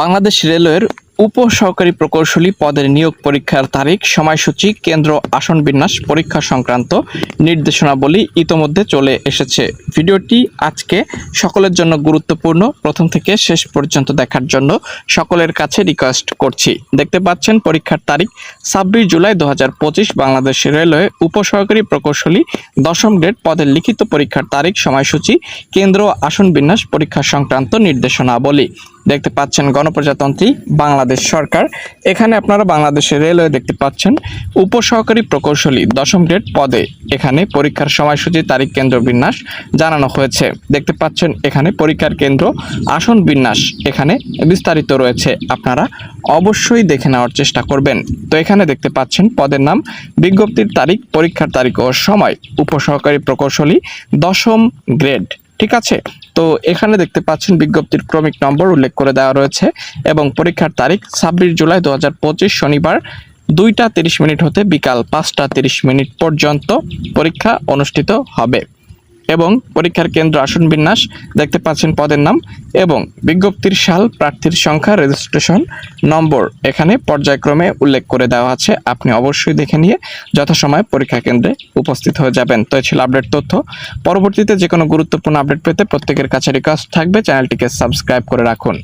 বাংলাদেশ রেলওয়ের উপসহকারী প্রকৌশলী পদের নিয়োগ পরীক্ষার তারিখ, সময়সূচি, কেন্দ্র, আসন বিন্যাস, পরীক্ষা সংক্রান্ত নির্দেশনাবলী ইতোমধ্যে চলে এসেছে। ভিডিওটি আজকে সকলের জন্য গুরুত্বপূর্ণ। প্রথম থেকে শেষ পর্যন্ত দেখার জন্য সকলের কাছে রিকোয়েস্ট করছি। দেখতে পাচ্ছেন পরীক্ষার তারিখ, ছাব্বিশ জুলাই দু হাজার পঁচিশ, বাংলাদেশ রেলওয়ে উপসহকারী প্রকৌশলী দশম গ্রেড পদের লিখিত পরীক্ষার তারিখ, সময়সূচি, কেন্দ্র, আসন বিন্যাস, পরীক্ষা সংক্রান্ত নির্দেশনাবলী। দেখতে পাচ্ছেন গণপ্রজাতন্ত্রী বাংলাদেশ সরকার। এখানে আপনারা বাংলাদেশের রেলওয়ে দেখতে পাচ্ছেন, উপসহকারী প্রকৌশলী দশম গ্রেড পদে এখানে পরীক্ষার সময়সূচি, তারিখ, কেন্দ্র, বিন্যাস জানানো হয়েছে। দেখতে পাচ্ছেন, এখানে পরীক্ষার কেন্দ্র, আসন, বিন্যাস এখানে বিস্তারিত রয়েছে। আপনারা অবশ্যই দেখে নেওয়ার চেষ্টা করবেন। তো এখানে দেখতে পাচ্ছেন, পদের নাম, বিজ্ঞপ্তির তারিখ, পরীক্ষার তারিখ ও সময়, উপসহকারী প্রকৌশলী দশম গ্রেড। ঠিক আছে? তো এখানে দেখতে পাচ্ছেন বিজ্ঞপ্তির ক্রমিক নম্বর উল্লেখ করে দেওয়া রয়েছে এবং পরীক্ষার তারিখ ছাব্বিশ জুলাই দু হাজার পঁচিশ শনিবার দুইটা তিরিশ মিনিট হতে বিকাল পাঁচটা তিরিশ মিনিট পর্যন্ত পরীক্ষা অনুষ্ঠিত হবে। এবং পরীক্ষার কেন্দ্র আসন বিন্যাস দেখতে পাচ্ছেন পদের নাম এবং বিজ্ঞপ্তির সাল প্রার্থীর সংখ্যা রেজিস্ট্রেশন নম্বর এখানে পর্যায়ক্রমে উল্লেখ করে দেওয়া আছে। আপনি অবশ্যই দেখে নিয়ে যথাসময়ে পরীক্ষা কেন্দ্রে উপস্থিত হয়ে যাবেন। তো ছিল আপডেট তথ্য। পরবর্তীতে যে কোনো গুরুত্বপূর্ণ আপডেট পেতে প্রত্যেকের কাছে রিকোয়েস্ট থাকবে। চ্যানেলটিকে সাবস্ক্রাইব করে রাখুন।